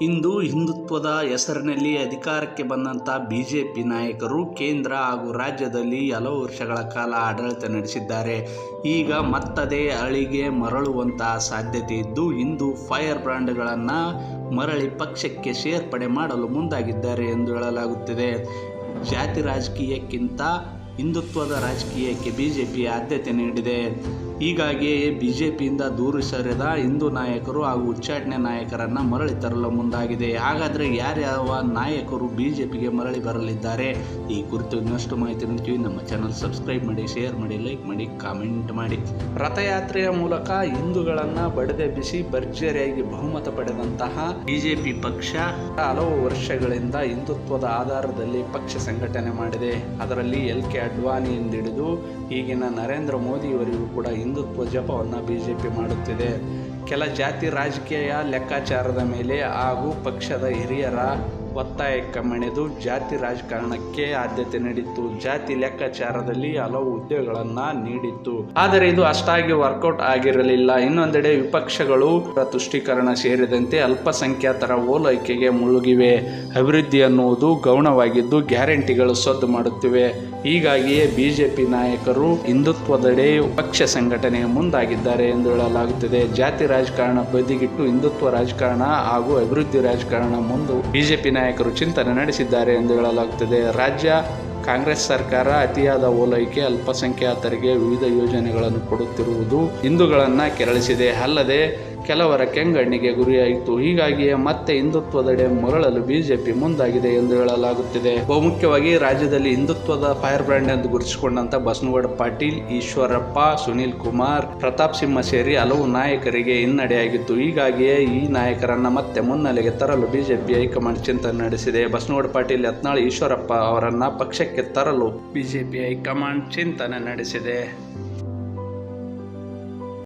ಇಂದು ಹಿಂದುತ್ವದ ಹೆಸರಿನಲ್ಲಿ ಅಧಿಕಾರಕ್ಕೆ ಬಂದಂಥ ಬಿ ಜೆ ಪಿ ನಾಯಕರು ಕೇಂದ್ರ ಹಾಗೂ ರಾಜ್ಯದಲ್ಲಿ ಹಲವು ವರ್ಷಗಳ ಕಾಲ ಆಡಳಿತ ನಡೆಸಿದ್ದಾರೆ. ಈಗ ಮತ್ತದೇ ಅಳಿಗೆ ಮರಳುವಂತಹ ಸಾಧ್ಯತೆ ಇದ್ದು, ಇಂದು ಫೈರ್ ಬ್ರ್ಯಾಂಡ್ಗಳನ್ನು ಮರಳಿ ಪಕ್ಷಕ್ಕೆ ಸೇರ್ಪಡೆ ಮಾಡಲು ಮುಂದಾಗಿದ್ದಾರೆ ಎಂದು ಹೇಳಲಾಗುತ್ತಿದೆ. ಜಾತಿ ರಾಜಕೀಯಕ್ಕಿಂತ ಹಿಂದುತ್ವದ ರಾಜಕೀಯಕ್ಕೆ ಬಿಜೆಪಿ ಆದ್ಯತೆ ನೀಡಿದೆ. ಹೀಗಾಗಿಯೇ ಬಿಜೆಪಿಯಿಂದ ದೂರು ಸರಿದ ಹಿಂದೂ ನಾಯಕರು ಹಾಗೂ ಉಚ್ಚಾಟನೆ ನಾಯಕರನ್ನು ಮರಳಿ ತರಲು ಮುಂದಾಗಿದೆ. ಹಾಗಾದರೆ ಯಾರ್ಯಾವ ನಾಯಕರು ಬಿಜೆಪಿಗೆ ಮರಳಿ ಬರಲಿದ್ದಾರೆ? ಈ ಕುರಿತು ಇನ್ನಷ್ಟು ಮಾಹಿತಿ ನೀಡ್ತೀವಿ. ನಮ್ಮ ಚಾನಲ್ ಸಬ್ಸ್ಕ್ರೈಬ್ ಮಾಡಿ ಶೇರ್ ಮಾಡಿ ಲೈಕ್ ಮಾಡಿ ಕಾಮೆಂಟ್ ಮಾಡಿ. ರಥಯಾತ್ರೆಯ ಮೂಲಕ ಹಿಂದೂಗಳನ್ನು ಬಡಿದೆಬ್ಬಿಸಿ ಭರ್ಜರಿಯಾಗಿ ಬಹುಮತ ಪಡೆದಂತಹ ಬಿಜೆಪಿ ಪಕ್ಷ ಹಲವು ವರ್ಷಗಳಿಂದ ಹಿಂದುತ್ವದ ಆಧಾರದಲ್ಲಿ ಪಕ್ಷ ಸಂಘಟನೆ ಮಾಡಿದೆ. ಅದರಲ್ಲಿ ಎಲ್ ಕೆ ಅಡ್ವಾಣಿಯಿಂದ ಹಿಡಿದು ಈಗಿನ ನರೇಂದ್ರ ಮೋದಿಯವರಿಗೂ ಕೂಡ ಹಿಂದುತ್ವ ಜಪವನ್ನು ಬಿ ಜೆ ಪಿ ಮಾಡುತ್ತಿದೆ. ಕೆಲ ಜಾತಿ ರಾಜಕೀಯ ಲೆಕ್ಕಾಚಾರದ ಮೇಲೆ ಹಾಗೂ ಪಕ್ಷದ ಹಿರಿಯರ ಒತ್ತಾಯಕ್ಕೆ ಮಣಿದು ಜಾತಿ ರಾಜಕಾರಣಕ್ಕೆ ಆದ್ಯತೆ ನೀಡಿತ್ತು. ಜಾತಿ ಲೆಕ್ಕಾಚಾರದಲ್ಲಿ ಹಲವು ಹುದ್ದೆಗಳನ್ನು ನೀಡಿತ್ತು. ಆದರೆ ಇದು ಅಷ್ಟಾಗಿ ವರ್ಕೌಟ್ ಆಗಿರಲಿಲ್ಲ. ಇನ್ನೊಂದೆಡೆ ವಿಪಕ್ಷಗಳು ತುಷ್ಟೀಕರಣ ಸೇರಿದಂತೆ ಅಲ್ಪಸಂಖ್ಯಾತರ ಓಲೈಕೆಗೆ ಮುಳುಗಿವೆ. ಅಭಿವೃದ್ಧಿ ಅನ್ನುವುದು ಗೌಣವಾಗಿದ್ದು ಗ್ಯಾರಂಟಿಗಳು ಸದ್ದು ಮಾಡುತ್ತಿವೆ. ಹೀಗಾಗಿಯೇ ಬಿಜೆಪಿ ನಾಯಕರು ಹಿಂದುತ್ವದೆಡೆ ಪಕ್ಷ ಸಂಘಟನೆಗೆ ಮುಂದಾಗಿದ್ದಾರೆ ಎಂದು ಹೇಳಲಾಗುತ್ತಿದೆ. ಜಾತಿ ರಾಜಕಾರಣ ಬದಿಗಿಟ್ಟು ಹಿಂದುತ್ವ ರಾಜಕಾರಣ ಹಾಗೂ ಅಭಿವೃದ್ಧಿ ರಾಜಕಾರಣ ಮುಂದೆ ಬಿಜೆಪಿ ನಾಯಕರು ಚಿಂತನೆ ನಡೆಸಿದ್ದಾರೆ ಎಂದು ಹೇಳಲಾಗುತ್ತದೆ. ರಾಜ್ಯ ಕಾಂಗ್ರೆಸ್ ಸರ್ಕಾರ ಅತಿಯಾದ ಓಲೈಕೆ, ಅಲ್ಪಸಂಖ್ಯಾತರಿಗೆ ವಿವಿಧ ಯೋಜನೆಗಳನ್ನು ಕೊಡುತ್ತಿರುವುದು ಹಿಂದೂಗಳನ್ನು ಕೆರಳಿಸಿದೆ. ಅಲ್ಲದೆ ಕೆಲವರ ಕೆಂಗಣ್ಣಿಗೆ ಗುರಿಯಾಯಿತು. ಹೀಗಾಗಿಯೇ ಮತ್ತೆ ಹಿಂದುತ್ವದೆಡೆ ಮರಳಲು ಬಿಜೆಪಿ ಮುಂದಾಗಿದೆ ಎಂದು ಹೇಳಲಾಗುತ್ತಿದೆ. ಬಹುಮುಖ್ಯವಾಗಿ ರಾಜ್ಯದಲ್ಲಿ ಹಿಂದುತ್ವದ ಫೈರ್ ಬ್ರ್ಯಾಂಡ್ ಎಂದು ಗುರುತಿಸಿಕೊಂಡಂತ ಬಸನಗೌಡ ಪಾಟೀಲ್, ಈಶ್ವರಪ್ಪ, ಸುನೀಲ್ ಕುಮಾರ್, ಪ್ರತಾಪ್ ಸಿಂಹ ಸೇರಿ ಹಲವು ನಾಯಕರಿಗೆ ಹಿನ್ನಡೆಯಾಗಿತ್ತು. ಹೀಗಾಗಿಯೇ ಈ ನಾಯಕರನ್ನ ಮತ್ತೆ ಮುನ್ನೆಲೆಗೆ ತರಲು ಬಿಜೆಪಿ ಹೈಕಮಾಂಡ್ ಚಿಂತನೆ ನಡೆಸಿದೆ. ಬಸನಗೌಡ ಪಾಟೀಲ್, ಯತ್ನಾಳ್, ಈಶ್ವರಪ್ಪ ಅವರನ್ನ ಪಕ್ಷಕ್ಕೆ ತರಲು ಬಿಜೆಪಿ ಹೈಕಮಾಂಡ್ ಚಿಂತನೆ ನಡೆಸಿದೆ.